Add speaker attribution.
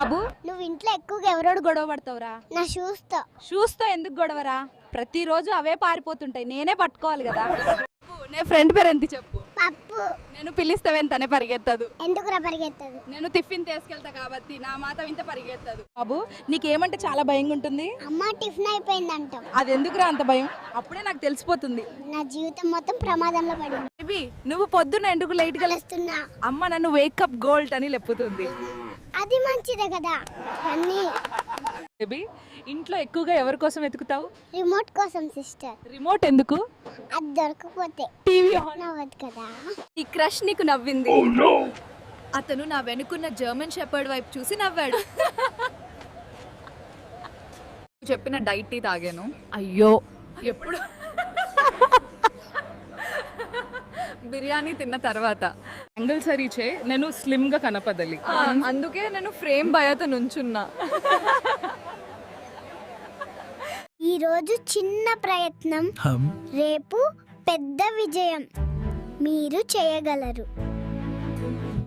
Speaker 1: బాబు.
Speaker 2: నువ్వు ఇంట్లో ఎక్కువగా ఎవరోడు
Speaker 1: గొడవ పడతావురా?
Speaker 2: నా షూస్తో.
Speaker 1: షూస్తో ఎందుకు గొడవరా? ప్రతిరోజు అవే పారిపోతుంటాయి. నేనే పట్టుకోవాలి కదా. నేను ఫ్రెండ్ పేరు ఎంత చెప్పు?
Speaker 2: పప్పు.
Speaker 1: నేను పిలిస్తే తనే పరిగెత్తదు.
Speaker 2: ఎందుకురా పరిగెత్తదు?
Speaker 1: నేను టిఫిన్ తీసుకెళ్తా కాబట్టి నా మాత ఇంత పరిగెత్తదు. బాబు నీకేమంటే చాలా భయంగా ఉంటుంది
Speaker 2: అమ్మ టిఫిన్ అయిపోయిందంటాం
Speaker 1: అది ఎందుకురా అంత భయం? అప్పుడే నాకు తెలిసిపోతుంది.
Speaker 2: నా జీవితం మొత్తం ప్రమాదంలో పడింది.
Speaker 1: బేబీ నువ్వు పొద్దున్న ఎందుకు లైట్గా లేస్తావు?
Speaker 2: కలుస్తున్నా
Speaker 1: అమ్మ నన్ను వేకప్ గోల్డ్ అని లేపుతుంది.
Speaker 2: అది మంచిదే కదా. అన్ని.
Speaker 1: బేబీ ఇంట్లో ఎక్కువగా ఎవరి కోసం వెతుకుతావు?
Speaker 2: రిమోట్ కోసం సిస్టర్.
Speaker 1: రిమోట్ ఎందుకు?
Speaker 2: అది దొరకపోతే
Speaker 1: టీవీ ఆన్.
Speaker 2: నవ్వదు కదా.
Speaker 3: ఈ క్రష్ నీకు నవ్వింది. అతను నా వెనుకున్న జర్మన్ షెపర్డ్ వైపు చూసి నవ్వాడు. చెప్పిన డైట్ టీ తాగాను.
Speaker 1: అయ్యో
Speaker 3: ఎప్పుడు? బిర్యానీ తిన్న తర్వాత.
Speaker 4: యాంగిల్ సరిచే నేను స్లిమ్గా కనపడాలి
Speaker 3: అందుకే నేను ఫ్రేమ్ భయత నుంచున్నా.
Speaker 2: ఈరోజు చిన్న ప్రయత్నం. రేపు పెద్ద విజయం. మీరు చేయగలరు.